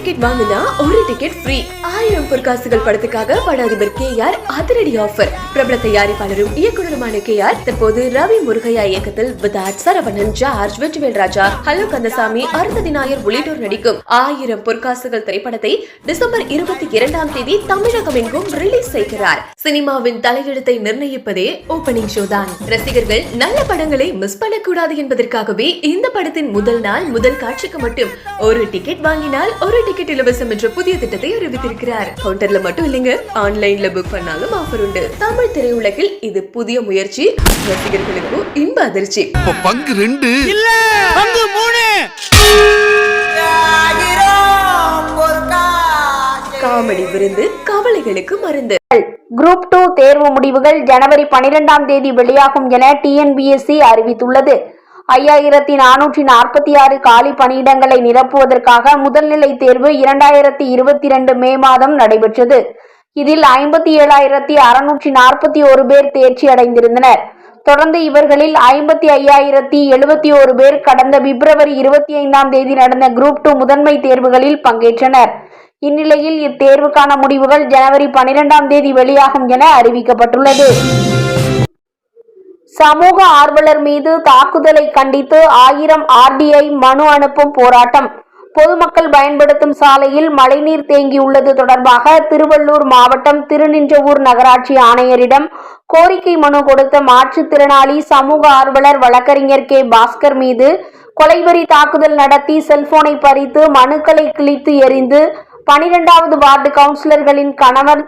Ticket வாங்கினா ஒரு ticket free ஆயிரம் பொற்காசுகள் படத்துக்காக பட அதிபர் கே ஆர் அதிரடி ஆஃபர் பிரபல தயாரிப்பாளரும் இயக்குநருமான கே ஆர் தற்போது ரவி முருகையா இயக்கத்தில் விதாட் சரவணன் ஜார்ஜ் வெற்றிவேல் ராஜா ஹலோ கந்தசாமி அருந்ததி நாயர் உள்ளிட்டோர் நடிக்கும். ஆயிரம் பொற்காசுகள் திரைப்படத்தை டிசம்பர் இருபத்தி இரண்டாம் தேதி தமிழகம் எங்கும் ரிலீஸ் செய்கிறார். சினிமாவின் தலையெழுத்தை நிர்ணயிப்பதே ஓபனிங் ஷோ தான். ரசிகர்கள் நல்ல படங்களை மிஸ் பண்ணக்கூடாது என்பதற்காகவே இந்த படத்தின் முதல் நாள் முதல் காட்சிக்கு மட்டும் ஒரு டிக்கெட் வாங்கினால் ஒரு டிக்கெட் இலவசம் என்ற புதிய திட்டத்தை அறிவித்திருக்கிறார். கவுண்டர்ல மட்டும் இல்லைங்க ஆன்லைன்ல புக் பண்ணாலும் ஆஃபர் உண்டு. தமிழ் திரையுலகில் இது புதிய முயற்சி. ரசிகர்களுக்கும் இன்ப அதிர்ச்சி. பங்கு ரெண்டு. பங்கு மூணு! காமெடி விருந்து கவலைகளுக்கு மருந்து. குரூப் டூ தேர்வு முடிவுகள் ஜனவரி பனிரெண்டாம் தேதி வெளியாகும் என டிஎன்பிஎஸ்சி அறிவித்துள்ளது. ஐயாயிரத்தி நானூற்றி நாற்பத்தி ஆறு காலி பணியிடங்களை நிரப்புவதற்காக முதல்நிலை தேர்வு இரண்டாயிரத்தி இருபத்தி ரெண்டு மே மாதம் நடைபெற்றது. இதில் ஐம்பத்தி ஏழாயிரத்தி அறுநூற்றி நாற்பத்தி ஒரு பேர் தேர்ச்சி அடைந்திருந்தனர். தொடர்ந்து இவர்களில் ஐம்பத்தி ஐயாயிரத்தி எழுபத்தி ஒரு பேர் கடந்த பிப்ரவரி இருபத்தி ஐந்தாம் தேதி நடந்த குரூப் டூ முதன்மை தேர்வுகளில் பங்கேற்றனர். இந்நிலையில் இத்தேர்வுக்கான முடிவுகள் ஜனவரி பனிரெண்டாம் தேதி வெளியாகும் என அறிவிக்கப்பட்டுள்ளது. சமூக ஆர்வலர் மீது தாக்குதலை கண்டித்து ஆயிரம் ஆர்டிஐ மனு அனுப்பும் போராட்டம். பொதுமக்கள் பயன்படுத்தும் சாலையில் மழைநீர் தேங்கியுள்ளது தொடர்பாக திருவள்ளூர் மாவட்டம் திருநின்றவூர் நகராட்சி ஆணையரிடம் கோரிக்கை மனு கொடுத்த மாற்றுத்திறனாளி சமூக ஆர்வலர் வழக்கறிஞர் கே. பாஸ்கர் மீது கொலைவெறி தாக்குதல் நடத்தி செல்போனை பறித்து மனுக்களை கிழித்து எறிந்து பனிரெண்டாவது வார்டு கவுன்சிலர்களின் கணவர்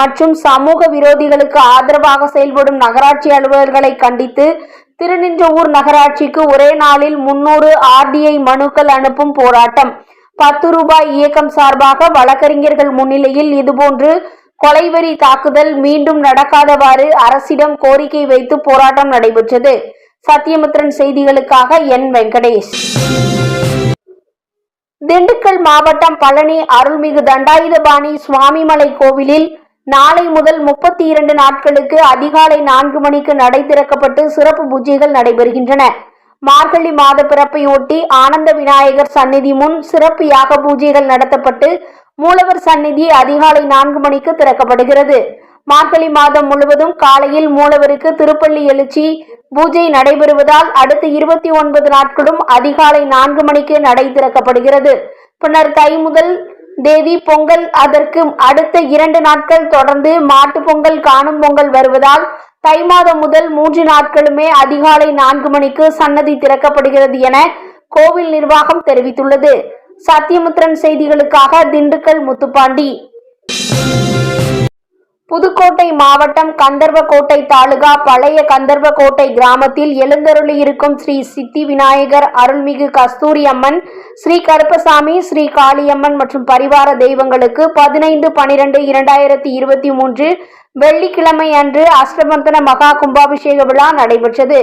மற்றும் சமூக விரோதிகளுக்கு ஆதரவாக செயல்படும் நகராட்சி அலுவலர்களை கண்டித்து திருநின்றவூர் நகராட்சிக்கு ஒரே நாளில் முன்னூறு ஆர்டிஐ மனுக்கள் அனுப்பும் போராட்டம். பத்து ரூபாய் இயக்கம் சார்பாக வழக்கறிஞர்கள் முன்னிலையில் இதுபோன்று கொலைவெறி தாக்குதல் மீண்டும் நடக்காதவாறு அரசிடம் கோரிக்கை வைத்து போராட்டம் நடைபெற்றது. சத்தியமித்ரன் செய்திகளுக்காக என் வெங்கடேஷ். திண்டுக்கல் மாவட்டம் பழனி அருள்மிகு தண்டாயுதபாணி சுவாமிமலை கோவிலில் நாளை முதல் முப்பத்தி இரண்டு நாட்களுக்கு அதிகாலை நான்கு மணிக்கு நடை திறக்கப்பட்டு சிறப்பு பூஜைகள் நடைபெறுகின்றன. மார்கழி மாத பிறப்பையொட்டி ஆனந்த விநாயகர் சந்நிதி முன் சிறப்பு யாக பூஜைகள் நடத்தப்பட்டு மூலவர் சந்நிதி அதிகாலை நான்கு மணிக்கு திறக்கப்படுகிறது. மார்கழி மாதம் முழுவதும் காலையில் மூலவருக்கு திருப்பள்ளி எழுச்சி பூஜை நடைபெறுவதால் அடுத்த இருபத்தி ஒன்பது நாட்களும் அதிகாலை நான்கு மணிக்கு நடை திறக்கப்படுகிறது. பின்னர் தை முதல் தேதி பொங்கல் அதற்கு அடுத்த இரண்டு நாட்கள் தொடர்ந்து மாட்டு பொங்கல் காணும் பொங்கல் வருவதால் தை மாதம் முதல் மூன்று நாட்களுமே அதிகாலை நான்கு மணிக்கு சன்னதி திறக்கப்படுகிறது என கோவில் நிர்வாகம் தெரிவித்துள்ளது. சத்தியமுத்திரன் செய்திகளுக்காக திண்டுக்கல் முத்துப்பாண்டி. புதுக்கோட்டை மாவட்டம் கந்தர்வக்கோட்டை தாலுகா பழைய கந்தர்வக்கோட்டை கிராமத்தில் எழுந்தருளியிருக்கும் ஸ்ரீ சித்தி விநாயகர் அருள்மிகு கஸ்தூரி அம்மன் ஸ்ரீ கருப்பசாமி ஸ்ரீ காளியம்மன் மற்றும் பரிவார தெய்வங்களுக்கு பதினைந்து பனிரெண்டு இரண்டாயிரத்தி இருபத்தி மூன்று வெள்ளிக்கிழமை அன்று அஷ்டமந்தன மகா கும்பாபிஷேக விழா நடைபெற்றது.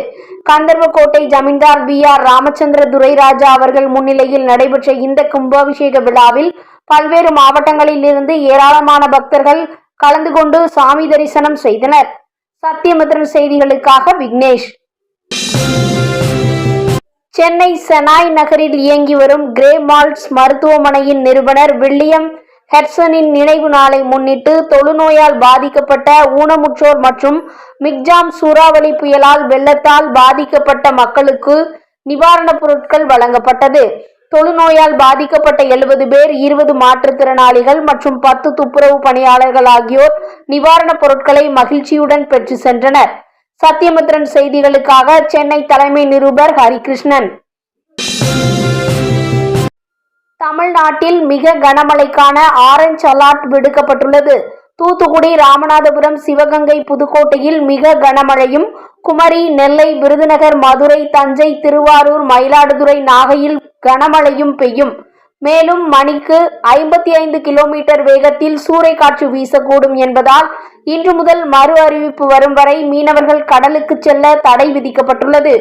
கந்தர்வக்கோட்டை ஜமீன்தார் பி ஆர் ராமச்சந்திர துரைராஜா அவர்கள் முன்னிலையில் நடைபெற்ற இந்த கும்பாபிஷேக விழாவில் பல்வேறு மாவட்டங்களில் இருந்து ஏராளமான பக்தர்கள் கலந்து கொண்டு சாமி தரிசனம் செய்தனர். சத்தியமுத்திரன் செய்திகளுக்காக விக்னேஷ். சென்னை செனாய் நகரில் இயங்கி வரும் கிரே மால்ட்ஸ் மருத்துவமனையின் நிறுவனர் வில்லியம் ஹெட்சனின் நினைவு நாளை முன்னிட்டு தொழுநோயால் பாதிக்கப்பட்ட ஊனமுற்றோர் மற்றும் மிக்ஜாம் சூறாவளி புயலால் வெள்ளத்தால் பாதிக்கப்பட்ட மக்களுக்கு நிவாரணப் பொருட்கள் வழங்கப்பட்டது. தொழுநோயால் பாதிக்கப்பட்ட எழுபது பேர் இருபது மாற்றுத்திறனாளிகள் மற்றும் பத்து துப்புரவு பணியாளர்கள் ஆகியோர் நிவாரணப் பொருட்களை மகிழ்ச்சியுடன் பெற்று சென்றனர். சத்தியமுத்திரன் செய்திகளுக்காக சென்னை தலைமை நிருபர் ஹரிகிருஷ்ணன். தமிழ்நாட்டில் மிக கனமழைக்கான ஆரஞ்ச் அலர்ட் விடுக்கப்பட்டுள்ளது. தூத்துக்குடி ராமநாதபுரம் சிவகங்கை புதுக்கோட்டையில் மிக கனமழையும் குமரி நெல்லை விருதுநகர் மதுரை தஞ்சை திருவாரூர் மயிலாடுதுறை நாகையில் கனமழையும் பெய்யும். மேலும் மணிக்கு ஐம்பத்தி ஐந்து கிலோமீட்டர் வேகத்தில் சூறைக்காற்று வீசக்கூடும் என்பதால் இன்று முதல் மறு அறிவிப்பு வரும் வரை மீனவர்கள் கடலுக்கு செல்ல தடை விதிக்கப்பட்டுள்ளது.